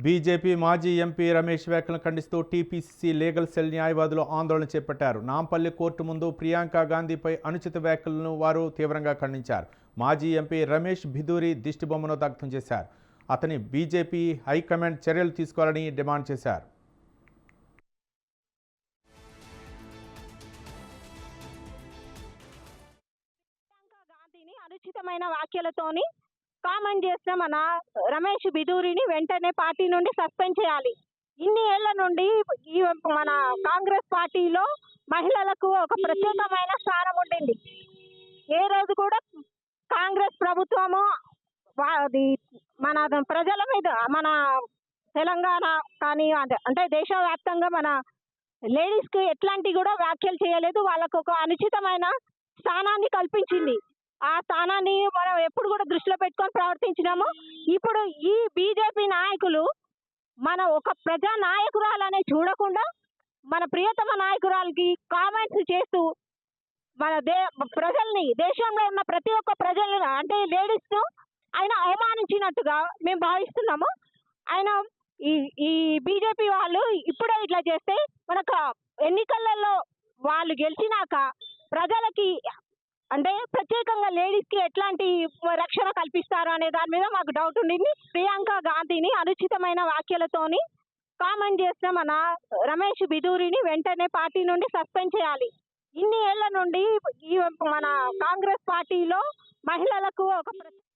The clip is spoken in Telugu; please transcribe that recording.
బీజేపీ మాజీ ఎంపీ రమేష్ వ్యాఖ్యలను ఖండిస్తూ టీపీసీసీ లీగల్ సెల్ న్యాయవాదులు ఆందోళన చేపట్టారు. నాంపల్లి కోర్టు ముందు ప్రియాంక గాంధీపై అనుచిత వ్యాఖ్యలను వారు తీవ్రంగా ఖండించారు. మాజీ ఎంపీ రమేష్ భిదూరి దిష్టిబొమ్మను దగ్ధం చేశారు. అతని బీజేపీ హైకమాండ్ చర్యలు తీసుకోవాలని డిమాండ్ చేశారు. అనుచితమైన వ్యాఖ్యలతోని కామెంట్ చేసిన మన రమేష్ బిదూరిని వెంటనే పార్టీ నుండి సస్పెండ్ చేయాలి. ఇన్ని ఏళ్ళ నుండి ఈ మన కాంగ్రెస్ పార్టీలో మహిళలకు ఒక ప్రత్యేకమైన స్థానం ఉండింది. ఏ రోజు కూడా కాంగ్రెస్ ప్రభుత్వము అది మన ప్రజల మీద మన తెలంగాణ కానీ అదే- అంటే దేశవ్యాప్తంగా మన లేడీస్కి ఎట్లాంటి కూడా వ్యాఖ్యలు చేయలేదు. వాళ్ళకు ఒక అనుచితమైన స్థానాన్ని కల్పించింది. ఆ స్థానాన్ని మనం ఎప్పుడు కూడా దృష్టిలో పెట్టుకొని ప్రవర్తించినాము ఇప్పుడు ఈ బీజేపీ నాయకులు మన ఒక ప్రజా నాయకురాలనే చూడకుండా మన ప్రియతమ నాయకురాలకి కామెంట్స్ చేస్తూ మన దే ప్రజల్ని దేశంలో ఉన్న ప్రతి ఒక్క ప్రజలను అంటే లేడీస్ను ఆయన అవమానించినట్టుగా మేము భావిస్తున్నాము. ఆయన ఈ ఈ బీజేపీ వాళ్ళు ఇప్పుడే ఇట్లా చేస్తే మనకు ఎన్నికలలో వాళ్ళు గెలిచినాక ప్రజలకి అంటే ప్రత్యేకంగా లేడీస్కి ఎట్లాంటి రక్షణ కల్పిస్తారు అనే దాని మీద మాకు డౌట్ ఉండింది. ప్రియాంక గాంధీని అనుచితమైన వ్యాఖ్యలతోని కామెంట్ చేసిన మన రమేష్ బిదూరిని వెంటనే పార్టీ నుండి సస్పెండ్ చేయాలి. ఇన్ని ఏళ్ళ నుండి ఈ మన కాంగ్రెస్ పార్టీలో మహిళలకు ఒక